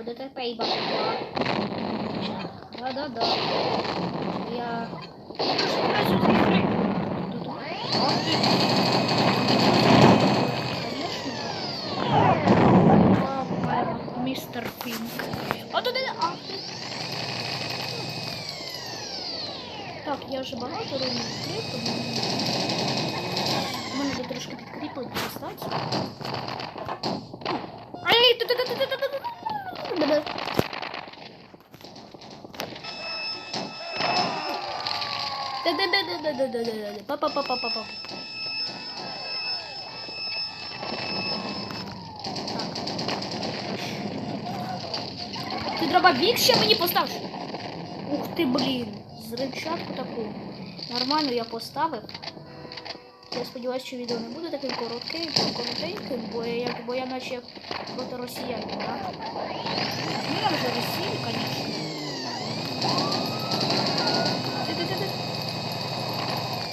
О, ДТП и Да-да-да. Я... Мистер Пинк. А тут это Так, я вже багато рівнів відкрив, тому мене трошки підкріпить достатньо. Па-па-па-па-па-па. Так. Ти дробовик ще мені поставиш? Ух ти, блін. Зричатку таку. Нормально я поставив. Я сподіваюся, що відео не буде таким коротким, коротеньким, бо я, бо я наче проти росіянів, так? Ну, я вже Росію, звісно.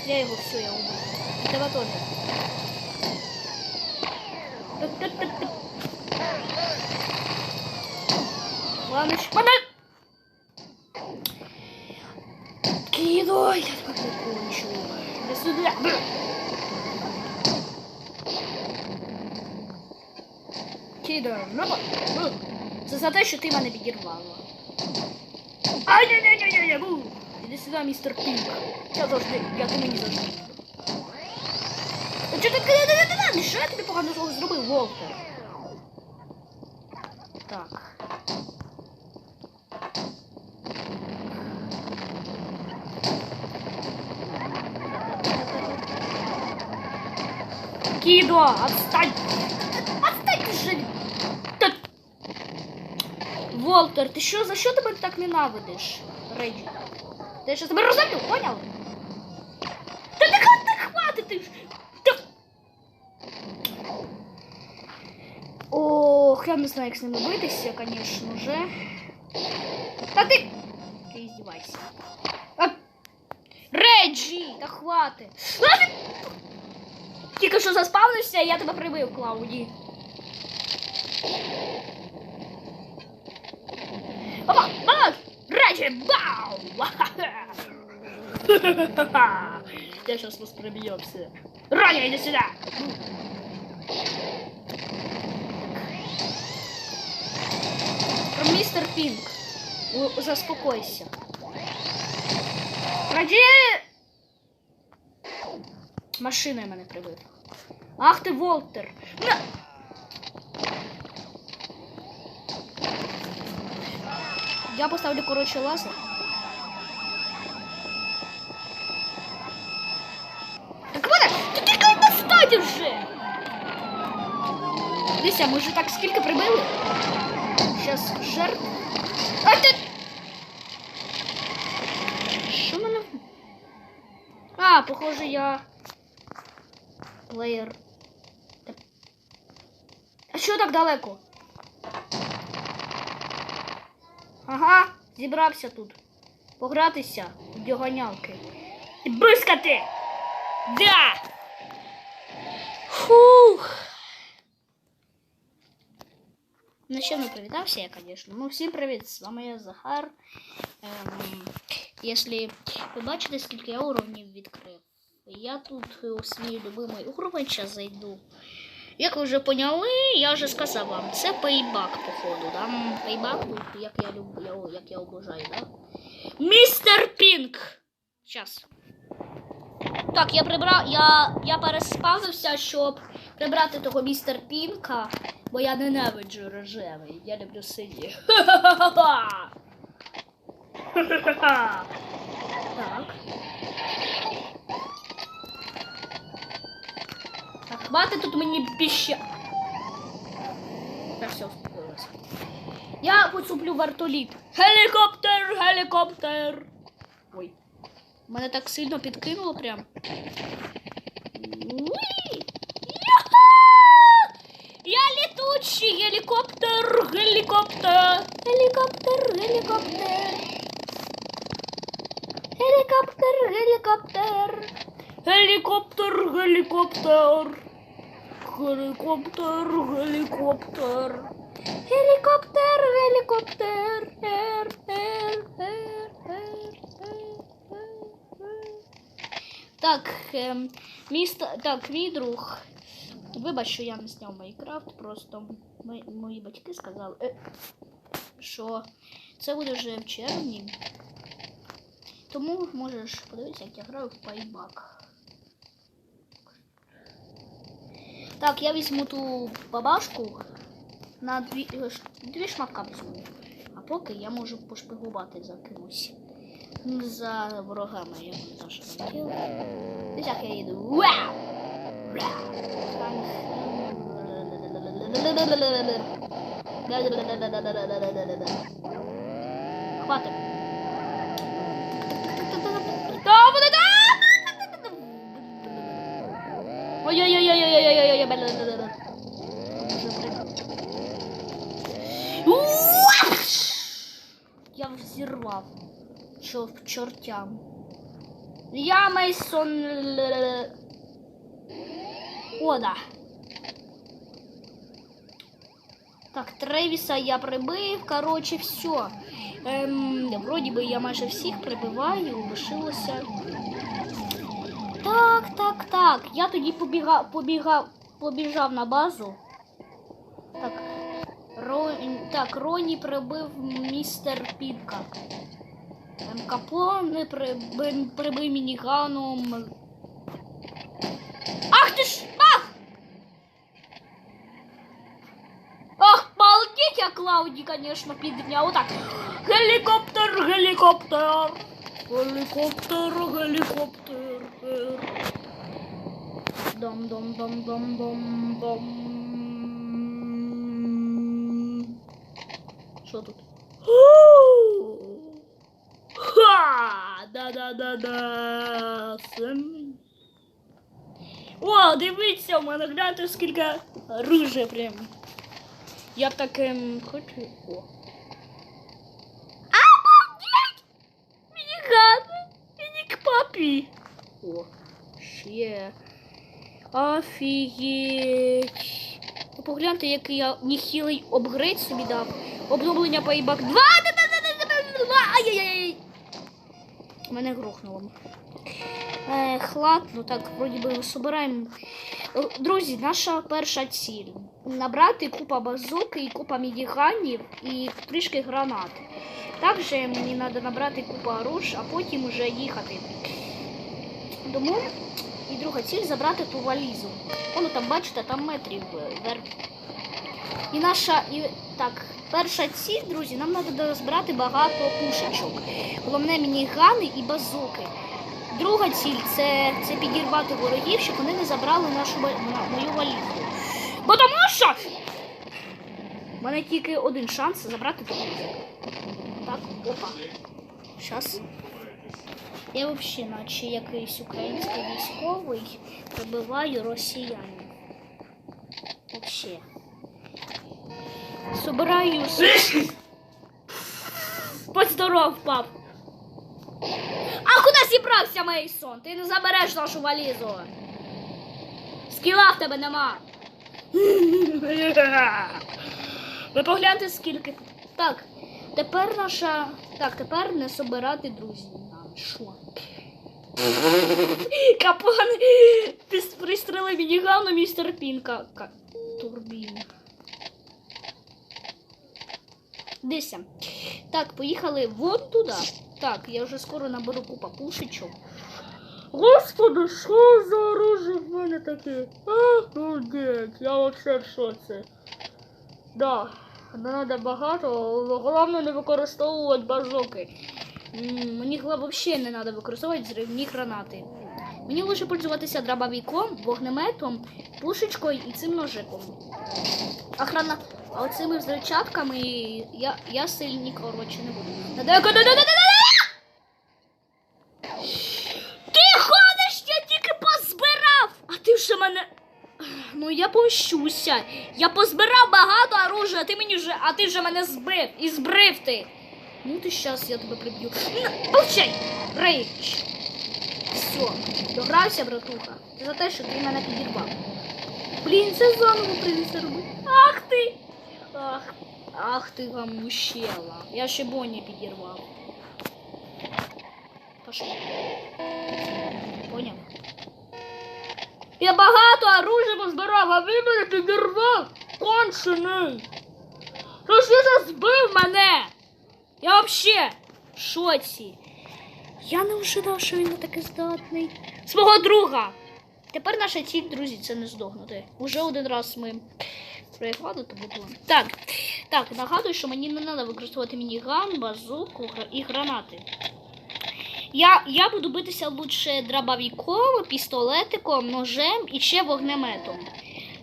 Я его все, я убил. Этого тоже. Ладно, еще панель. Кину, я так покончу. До сюда. Кидаю, ну, ну, за задачу ти мене відірвала. Ай-яй-яй-яй! бу! Іди сюди, містер Пінк. Я завжди, я ти мені завжди. Та чого ти кидай? Що я тобі погано зло зробив, Волтер? Так. Кидо, отстань! Отстань ты же! Та- Волтер, ти що, за що ти мене так ненавидиш? Рейджі. Я сейчас тебя разобью, понял? Да ты как ты хватит? Ты... Да... Ох, я не знаю, как с ним битися, конечно же. Да ты... Ты издевайся. А... Реджі, да хватит. А ти... Тільки що заспавнився, я тебе прибив, Клауди. Реджі, бау! Я сейчас вас пробью все. Раня, иди сюда! Мистер Пинк, заспокойся. Раді! Машиною мене прибив. Ах ти, Волтер! На! Я поставлю, коротше, лазер. Так мене! Ти тільки достать вже! Дивися, ми вже так скільки прибили? Щас жертв. А ти... Що мене... А, похоже, я... Плеєр. Та- А що так далеко? Ага, зібрався тут. Погратися в дьоганялки. І Бризкати! Да! Фух! Ну, ще не привітався я, звісно. Ну, всім привіт, з вами я Захар. Ем, якщо ви бачите, скільки я уровнів відкрив. Я тут у свій любимий уровень зараз зайду. Як ви вже поняли, я вже сказав вам, це пейбак, походу. Да? Пейбак, як я люблю, як я обожаю, да? Містер Пінк! Щас. Так, я прибрав. Я, я переспавився, щоб прибрати того містер Пінка, бо я ненавиджу рожевий. Я люблю сині. Ха-ха-ха! Ха-ха-ха! Так. Так, тут мені піща. Так, все, успокоилась. Я поцуплю вертоліт. Гелікоптер, гелікоптер. Ой. Мене так сильно підкинуло прям. Я летучий гелікоптер, гелікоптер. Гелікоптер, гелікоптер. Гелікоптер, гелікоптер. Гелікоптер, гелікоптер. Гелікоптер, гелікоптер. Гелікоптер, гелікоптер. Ер, ер, ер, ер. Так, ем, місто, так, мій друг. Вибач, що я не зняв Майнкрафт, просто ми, мої батьки сказали, е, що це буде вже в червні. Тому можеш подивитися, як я граю в пайбак. Так, я візьму ту бабашку на дві, е, дві шматка візьму. А поки я можу пошпигувати за кимось. За ворогами, я не що там. Десь як я їду. Вау! Хватит. Ой-ой-ой-ой-ой-ой-ой-ой, блин, блин, блин. Я взірвав. Чор, чортям. Я Мейсон... О, да. Так, Тревіса я прибив. Короче, все. Ем, Вроді би я майже всіх прибиваю. Лишилося. Так, так, так. Я тоді побігав, побігав, побіжав на базу. Так. Ро... Так, Роні прибив містер Пінка. Ем, Капоне прибив, прибив мініганом. Ах ти ж! Ах! Ах, балдеть, я Клауді, конечно, підняв. Отак. Гелікоптер, гелікоптер. Гелікоптер, гелікоптер. Дом, дом, дом, дом, дом, дом. Що тут? Ха! Да-да-да-да. О, дивіться, у мене гляньте, скільки руже прям. Я б таким хочу. О. Обалдеть! Мінігани! Мінік. О, ще. Офігеть. Погляньте, який я ніхілий обгрейд собі дав. Обновлення Payback 2. Ай-яй-яй. Мене грохнуло. Ех, ладно, так, вроді би собираємо. Друзі, наша перша ціль. Набрати купа базуки і купа мініганів і трішки гранат. Також мені треба набрати купа руш, а потім вже їхати. Тому і друга ціль забрати ту валізу. Воно там, бачите, там метрів е, вверх. І наша, і так, перша ціль, друзі, нам треба збирати багато пушечок. Головне мінігани і базуки. Друга ціль це, це підірвати ворогів, щоб вони не забрали нашу мою валізу. Бо тому що в мене тільки один шанс забрати ту валізу. Так, опа. Щас. Я взагалі, наче якийсь український військовий, прибиваю росіянів. Вообще. Собираю. с- Поздоров, пап. А куди зібрався Мейсон? Ти не забереш нашу валізу. Скіла в тебе нема. Ви погляньте скільки. Так, тепер наша. Так, тепер не собирати друзів. Що? Капон ти пристрелив мінігану містер Пінка. Ка- Турбін. Дися. Так, поїхали вон туди. Так, я вже скоро наберу купа пушечок. Господи, що за оружие в мене таке? Обалдеть, я вообще в шоці. Да, не треба багато, але головне не використовувати базуки. Мені взагалі не треба використовувати зривні гранати. Мені лише пользуватися дробовиком, вогнеметом, пушечкою і цим ножиком. А грана... А оцими взрывчатками я, я сильні, коротше, не буду. Ти ходиш, я тільки позбирав! А ти вже мене. Ну я пощуся. Я позбирав багато оружия, а ти мені вже. А ти вже мене збив і збрив ти. Ну ти щас я тебе приб'ю. На, Мовчай! Рейч! Все, догрався, братуха. За те, що ти мене підірвав. Блін, це заново прийдеться. Ах ти! Ах, ах ти гамущела. Я ще Бонні підірвав. Пошли. Поняв? Я багато оружия позбирав, а ви мене підірвав. Кончений. Ти збив мене? Я вообще в шоці. Я не ожидав, що він на таке здатний. Свого друга. Тепер наша ціль, друзі, це не здохнути. Уже один раз ми проіграли, то було. Так, так, нагадую, що мені не треба використовувати мініган, базуку і гранати. Я, я буду битися лучше дробовиком, пістолетиком, ножем і ще вогнеметом.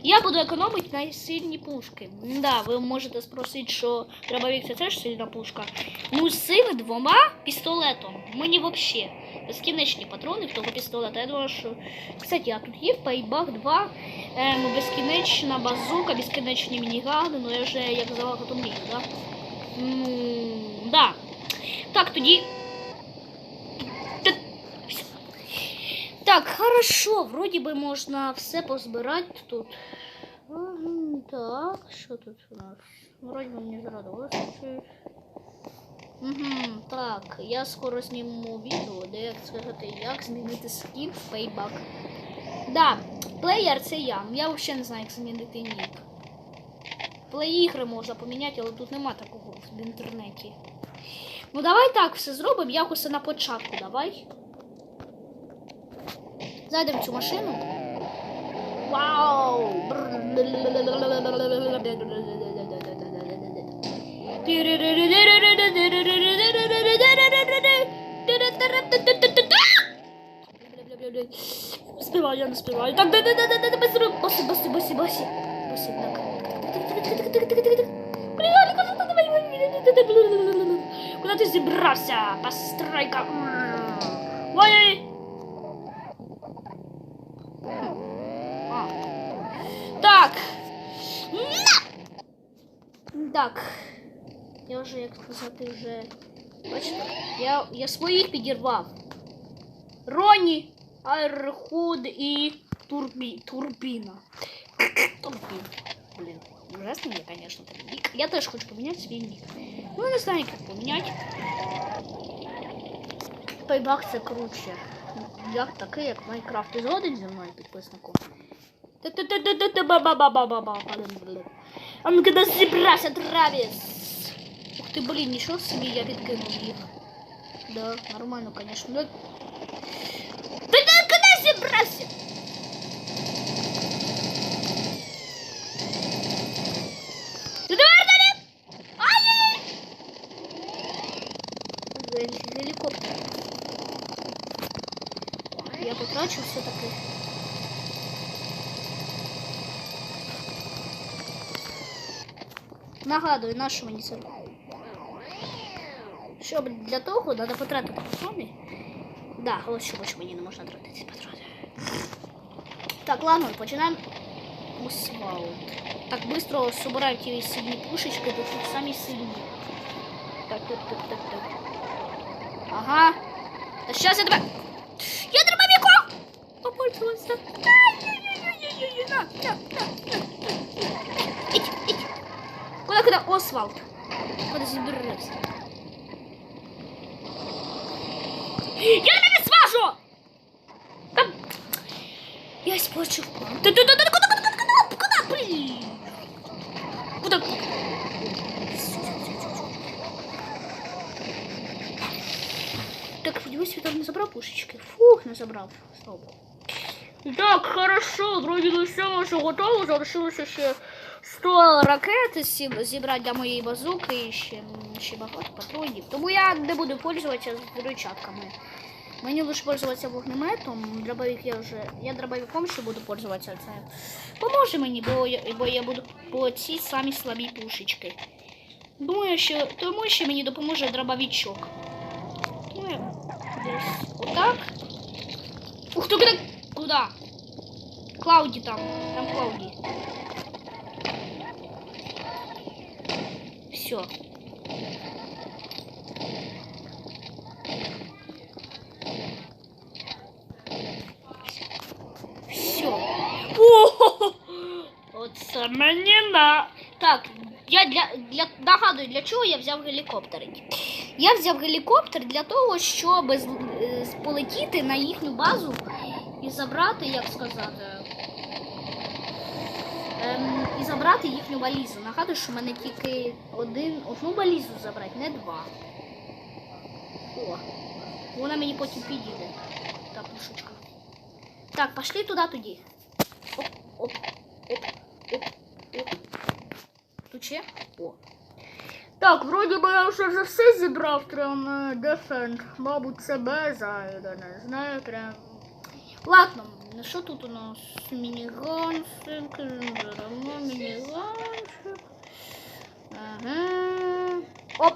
Я буду економити на сильні пушки. Да, ви можете спросити, що дробовик це теж сильна пушка. Ну, з цими двома пістолетом мені взагалі безкінечні патрони в того пістолета. Я думаю, що. Кстати, а тут є в Payback 2 ем, безкінечна базука, безкінечні мінігани, ну я вже як залагато мрію, да? Ну, да. Так, тоді. Та- всё. Так, хорошо, вроді би можна все позбирати тут. Так, що тут у нас? Вроді би мені зрадилося. Угу, так, я скоро зніму відео, де як сказати, як змінити скін в Payback. Да, плеєр це я. Я взагалі не знаю, як змінити нік. Плей-ігри можна поміняти, але тут нема такого в інтернеті. Ну давай так все зробимо, якось на початку, давай. Зайдемо в цю машину. Вау! Співаю, я не співаю. Так, да, да, да, да, да, баси, баси, баси, баси, баси. Баси, так. Куда ти зібрався? Постройка. Ой! А. Так. На! Так. Я вже, як сказати, вже. Бачите, я, я своїх підірвав. Роні, Айрхуд і Турбі, Турбіна. Турбін. Блін, ужасний я, конечно, так. Я теж хочу поміняти свій нік. Ну, не знаю, як поміняти. Пайбак це круче. Як такий, як Майнкрафт. Згоден зі мною підписником? Та-та-та-та-та-ба-ба-ба-ба-ба. А ну коли зібрався Травіс. Ух ти, блін, нічого собі я відкинув їх. Да, нормально, конечно. Да... Ты когда зібрався? Нагадую, на що мені це. Щоб для того треба потратити патрони. Да, ось чому ж мені не можна тратити ці патрони. Так, ладно, починаємо усваут. Так, быстро собираем ті сильні пушечки, бо тут самі сильні. Так, так, так, так, так. Ага. Та щас я тебе. Я дробовиком! Попользовался. Ай-яй-яй-яй-яй-яй, на, на, на, на. Ить, ить. Куда, куда? Освалд. Куда забирайся? Я тебе смажу! Там... Я испорчу план. Ты, ты, ты, ты, куда, куда, куда, куда, куда, блин? Куда? Так, сподіваюсь, він там не забрав пушечки. Фух, не забрав. Слава Богу. Так, хорошо, вроді би все вже готово. Залишилося ще 100 ракет зібрати для моєї базуки і ще, ще багато патронів. Тому я не буду пользуватися з дурачатками. Мені лише пользуватися вогнеметом. Дробовик я вже. Я дробовиком ще буду пользуватися. Це поможе мені, бо я, бо я буду по ці самі слабі пушечки. Думаю, що тому що мені допоможе дробовичок. Ну, я десь отак. Ух ти, куди? Куди? Клауді там. Там Клауді. Все. Все. Оце мені на. Так, я для, для нагадую, для чого я взяв гелікоптер. Я взяв гелікоптер для того, щоб е, полетіти на їхню базу і забрати, як сказати. Ем, і забрати їхню валізу. Нагадую, що в мене тільки один, одну валізу забрати, не два. О, вона мені потім підійде. Та пушечка. Так, пошли туди тоді. Оп, оп, оп, оп, оп. Тут ще? О. Так, вроді би я вже, вже все зібрав, прям е, дефенд. Мабуть, це безайда, не знаю, прям. Ладно, ну що тут у нас? Мініганчик, беремо мініганчик. Ага. Оп,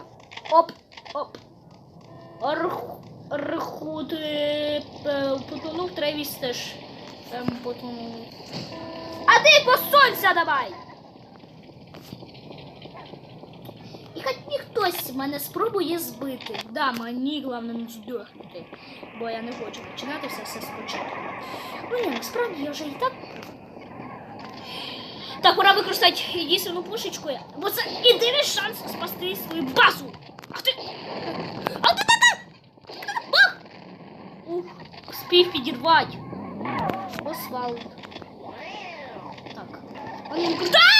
оп, оп. Арх, архут потонув, Тревіс теж потонув. А ти посолься давай! І хоч хтось мене спробує збити. Да, мені головне не здохнути, бо я не хочу починати все, все спочатку. Ну ні, насправді я вже і так. Так, пора використати єдину пушечку, бо це єдиний шанс спасти свою базу. Ах ти! Ах ти! Бах! Ух, спів підірвати. Освалд. Так. А куди?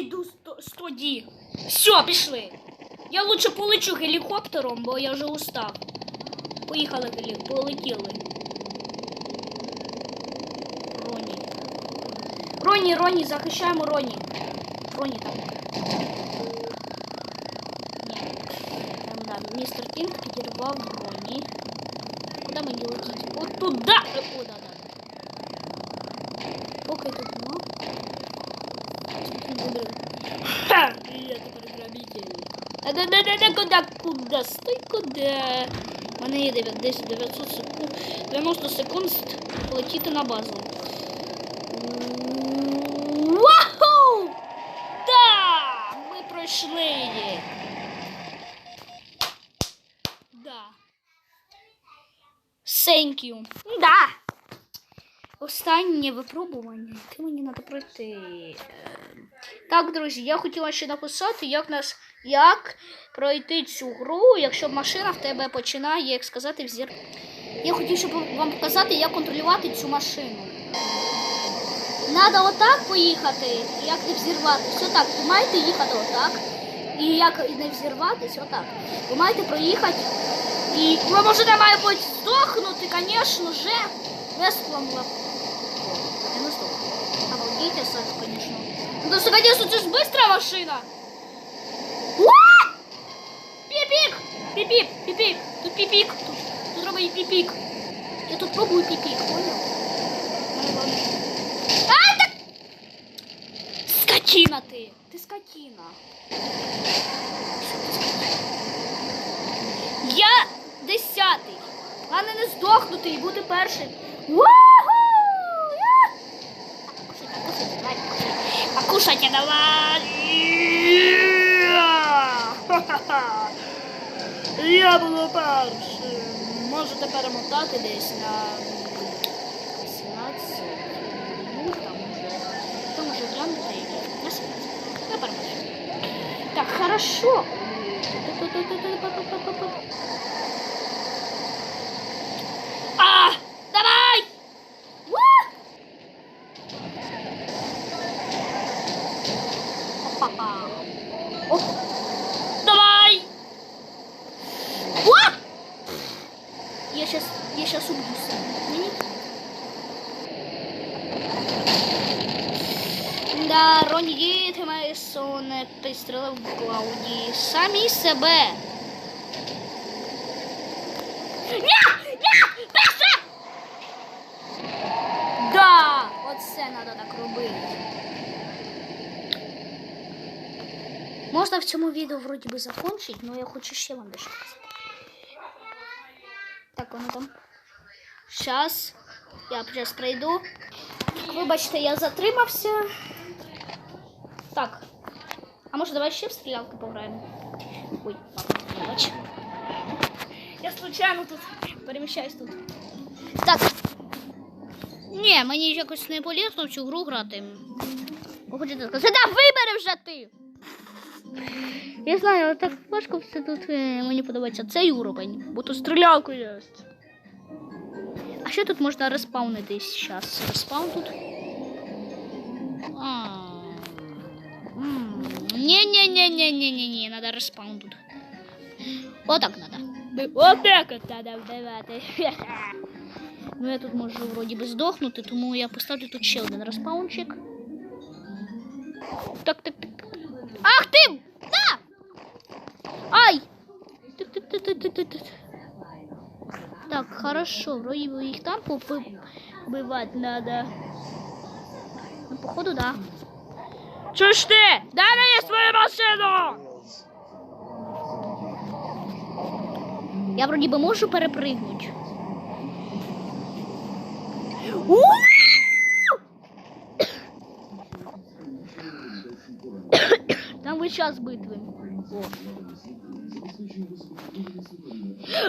піду з то- з тоді. Все, пішли. Я лучше полечу гелікоптером, бо я вже устав. Поїхали гелі... полетіли. Роні. Роні, Роні, захищаємо Роні. Роні там. Ні. Ем, да, містер Кінг підірвав Роні. Куди мені летіть? От туди! Е, О, да, да. Поки тут нема. Ха! Я тепер грабитель. Куди, куди? Стой куди? У мене є 10, 900 секунд, 90 секунд полетіти на базу. Вау! Да! Ми пройшли її. Да. Thank you. Да. Останнє випробування, яке мені треба пройти. Так, друзі, я хотіла ще написати, як нас як пройти цю гру, якщо машина в тебе починає, як сказати, взір. Я хотів, щоб вам показати, як контролювати цю машину. Надо отак поїхати, як не взірватися. Отак. Ви маєте їхати отак. І як не взірватись, отак. Ви маєте проїхати. І ви можете, мабуть, здохнути, звісно же. Не спланував. Я не здох. Обалдеть, Саш, конечно. Ну, конечно, це ж быстрая машина. Уа! Піпік! Піпік, піпік. Тут піпік. Тут, тут піпік. Я тут пробую піпік, понял? Ай, так! Скотина ти! Ти скотина. Я десятий. Головне не здохнути і бути першим. Вау! Я! Кушайте, кушайте, давай, кушайте. А давай! Я буду першим. Можете перемотати десь на 18. Ну, там уже. Там уже глянути і на 17. Я перемотаю. Так, хорошо. себе. Ні! Ні! Перше! Да! Оце треба так робити. Можна в цьому відео вроді би закончити, але я хочу ще вам дещо сказати. Так, воно там. Щас. Я зараз пройду. Вибачте, я затримався. Так. А може давай ще в стрілялки пограємо? Ой, ладно. Я случайно тут переміщаюсь тут. Так. Ні, мені якось не полезно в цю гру грати. Хочете сказати, да вибери вже ти. Я знаю, але так важко все тут е, мені подобається цей уровень, бо тут стрілялка є. А що тут можна респаунитись зараз? Респаун тут? А. М. Не-не-не-не-не-не, надо респаун тут. Вот так надо. Вот так от надо вбивати. Ну я тут можу вроді би здохнути, тому я поставлю тут ще один респаунчик. Так, так, так. Ах ти! Да! Ай! Так, хорошо, вроде бы их там побывать надо. Ну, походу, да. Чуешь ты? Дай мне свою машину! Я вроде бы можу перепрыгнуть. Там вы сейчас битвы. О.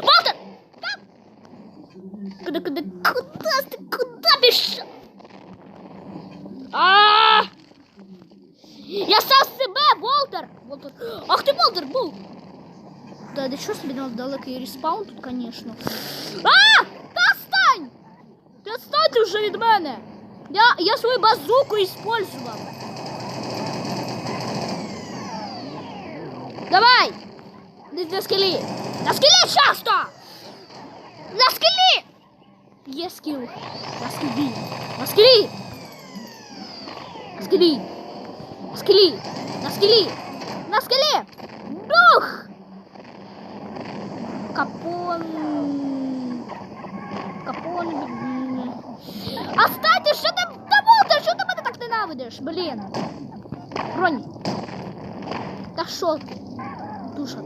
Валтер! Куда, куда, куда ты, куда бежишь? Я сам себе, Волтер! Волтер. Ах ти Волтер був! Да, да що собі нам далекий респаун тут, конечно. А! Та стань! Ти відстаньте вже від мене! Я, я свою базуку использовал. Давай! На, на скелі! На скелі часто! На скелі! Є скіл. На скелі. На скелі. На скелі. На скелі. На скелі. На скелі. Дух! Капон. Капон. Останьте, що ти та Волтер, що ти мене так ненавидиш? Блін. Ронь. Та що ти? Душа ти.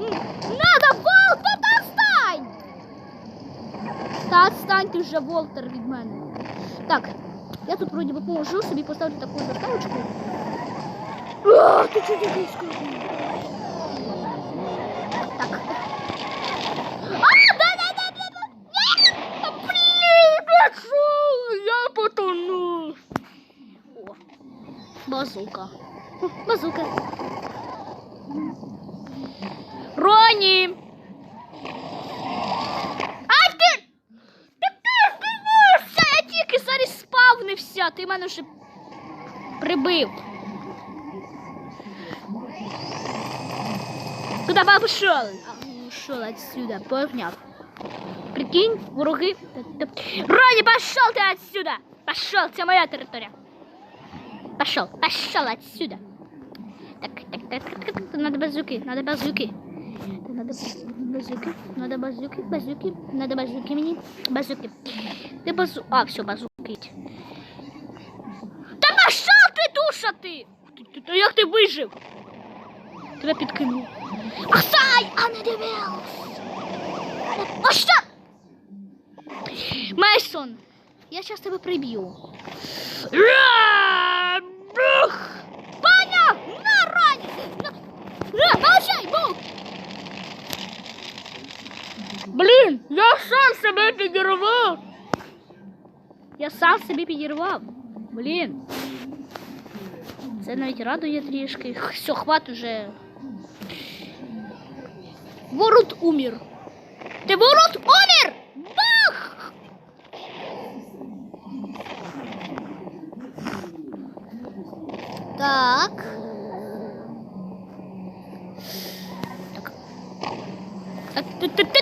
М, Надо, Волтер, та встань! Та відстань ти вже, Волтер, від мене. Так, я тут вроді би поможу собі поставити таку заставочку. А, ти чого такий скрутний? Так. А, да, да, да, да, да. Ні! Блін, я що? Я потону. О, базука. О, Базука. Роні! Ай ти! Та ти здивився! Я тільки заріспавнився, ти мене вже прибив. Куда бы пошел? А, Ушел отсюда, понял. Прикинь, враги. Рони, пошел ты отсюда! Пошел, это моя территория. Пошел, пошел отсюда. Так, так, так, так, так, так, надо базуки, надо базуки. Надо базуки, надо базуки, базуки, надо базуки мне, базуки. Ты базу... А, все, базуки. Та пошел ты, душа ты! Ти- ти- Та як ти вижив? Тебе підкинув. Ахсай! А не дивився! А що? Мейсон, я зараз тебе приб'ю. Ра! Бух! Поняв! На, Роні! На! На, получай, бух! Блін, я сам себе підірвав. Я сам собі підірвав. Блін. Це навіть радує трішки. Все, хват уже. Ворот умер. Ти ворот умер! Бах! Так. Так. Так, ти, ти, ти,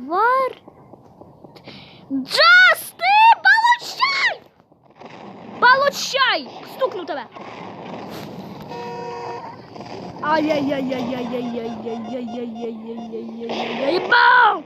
тварь! Джаз, ты получай! Получай! Стукну тебя! Ай-яй-яй-яй-яй-яй-яй-яй-яй-яй-яй-яй-яй-яй-яй-яй!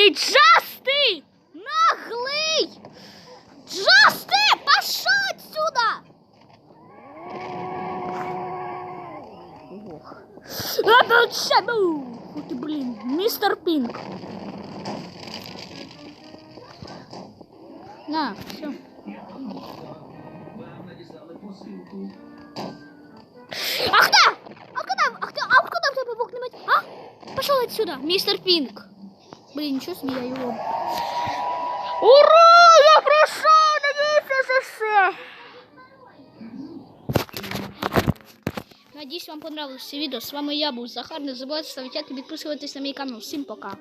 Ти джасти! Наглий! Джасти! Пошел отсюда! Ох. Ух ты, блин, мистер Пинк. На, все. Ах да! А куда? Ах ты, а куда бог нибудь? А? Пошел отсюда, мистер Пинк. Блин, ничего себе я его. Ура! Я прошел! Надеюсь, Надеюсь, вам понравилось це відео. З вами я був Захар. Не забувайте ставить лайки, підписуватись на мій канал. Всем пока.